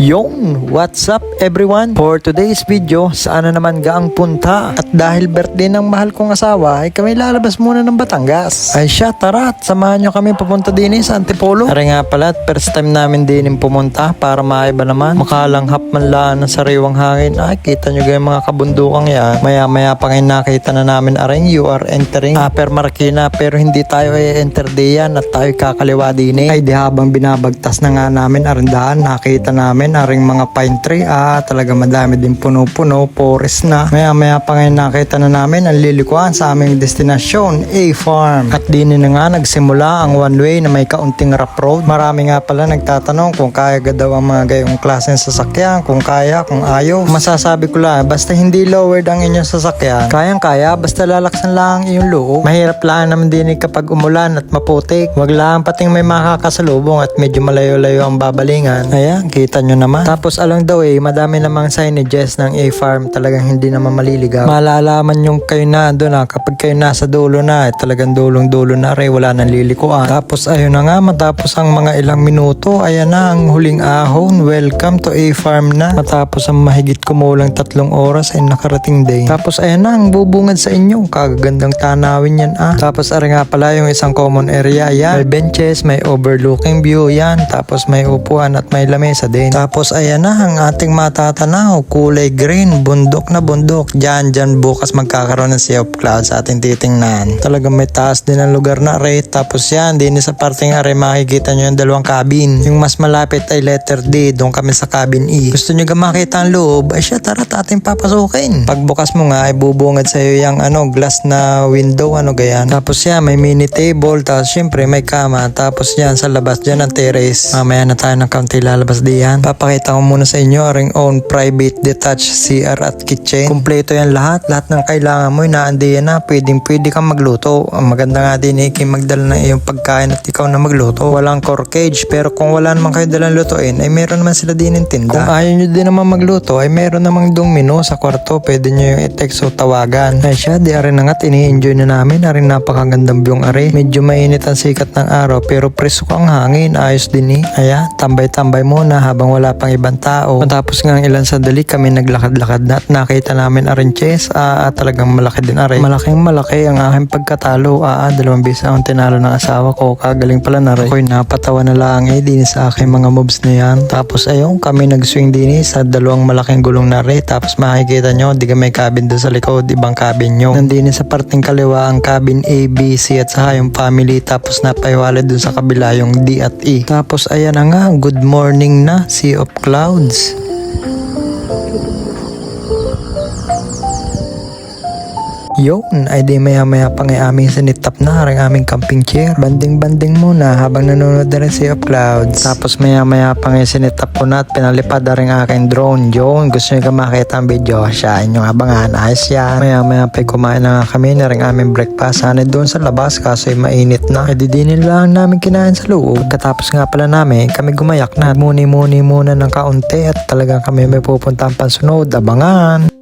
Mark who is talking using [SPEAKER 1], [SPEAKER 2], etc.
[SPEAKER 1] Yung, what's up everyone? For today's video, saan na naman gaang punta? At dahil birthday ng mahal kong asawa, ay kami lalabas muna ng Batangas. Ay siya, tara, at samahan nyo kami papunta din eh, sa Antipolo. Tara nga pala, at first time namin din pumunta para maiba naman. Makalanghap man lang ng sariwang hangin. Ay, kita nyo yung mga kabundukang yan. Maya maya pa ngayon nakita na namin aring you are entering Upper Marikina pero hindi tayo ay enter diyan at tayo kakaliwa din eh. Ay di habang binabagtas na nga namin arindahan, nakita namin aring mga pine tree. Ah, talaga madami din puno-puno, forest na. Maya maya pa ngayon nakita na namin ang lilikuan sa aming destinasyon, A-Farm. At din na nga nagsimula ang one way na may kaunting rough road. Marami nga pala nagtatanong kung kaya ga daw ang mga gayong klaseng sasakyan, kung kaya, kung ayaw. Masasabi ko lang, basta hindi lowered ang inyong sasakyan, kayang kaya, basta lalaksan lang ang iyong loob. Mahirap lang naman din eh kapag umulan at maputik. Wag lang pating may makakasalubong at medyo malayo-layo ang babalingan. Ayan, kita nyo naman. Tapos along the way, madami namang signages ng A-Farm talagang hindi naman maliligaw. Malalaman yung kayo na doon na kapag kayo nasa dulo na, eh, talagang dulong-dulo na rin, wala nang lilikuan. Tapos ayun na nga, matapos ang mga ilang minuto, ayan na ang huling ahon. Welcome to A-Farm na. Matapos ang mahigit kumulang tatlong oras ay nakarating din. Tapos ayan na ang bubungad sa inyo. Kagagandang tanawin yan ah. Tapos ari nga pala yung isang common area yan. May benches, may overlooking view yan. Tapos may upuan at may lamesa din. Tapos ayan na ang ating matatanaw. Kulay green, bundok na bundok. Diyan, diyan bukas magkakaroon ng sea of clouds sa ating titingnan. Talagang may taas din ang lugar na re. Tapos yan, din sa parting are makikita nyo yung dalawang cabin. Yung mas malapit ay letter D. Doon kami sa cabin E. Gusto nyo ga makita ang loob? Ay siya, tara ating papasukin. Pagbukas mo nga ay bubungad sa iyo yung ano, glass na window, ano gayan. Tapos yan, may mini table. Tapos syempre may kama. Tapos yan, sa labas dyan ang terrace. Mamaya na tayo ng kaunti lalabas diyan. Papakita ko muna sa inyo aring own private detached CR at kitchen. Kumpleto yan lahat. Lahat ng kailangan mo, inaandi yan na. Pwedeng pwede kang magluto. Ang maganda nga din eh, magdala ng iyong pagkain at ikaw na magluto. Walang core cage. Pero kung wala naman kayo dalang lutuin, ay meron naman sila din ng tinda. Kung ayaw nyo din naman magluto, ay meron namang dong menu sa kwarto. Pwede nyo yung i-text o tawagan. Ay siya, di arin na nga, ini-enjoy na namin. Arin napakagandang buong are. Medyo mainit ang sikat ng araw, pero preso ang hangin. Ayos din eh. Aya, tambay-tambay muna habang wala pang ibang tao. Matapos nga ang ilang sandali kami naglakad-lakad na at nakita namin arin chess. Ah, ah, talagang malaki din are. Malaking malaki ang aking pagkatalo. Ah, ah, dalawang beses akong tinalo ng asawa ko. Kagaling pala na rin. Ako'y napatawa na lang eh din sa aking mga moves na yan. Tapos ayun, kami nag-swing din eh sa dalawang malaking gulong na rin. Tapos makikita nyo, di ka may cabin doon sa likod, ibang cabin nyo. Nandini sa parting kaliwa ang cabin A, B, C at saka yung family. Tapos napaiwala doon sa kabila yung D at E. Tapos ayan na nga, good morning na, Sea of Clouds. Yun, ay di maya maya pa nga aming sinitap na ang aming camping chair. Banding-banding muna habang nanonood na rin Sea of Clouds. Tapos maya maya pa nga sinitap ko na at pinalipad na rin ang aking drone. Yun, gusto nyo ka makita ang video, siya inyong abangan. Ayos yan. Maya maya pa kumain na kami na rin aming breakfast. Sana doon sa labas kasi mainit na. E di din lang namin kinain sa loob. Pagkatapos nga pala namin, kami gumayak na. Muni-muni muna ng kaunti at talagang kami may pupuntahan pansunod. Abangan!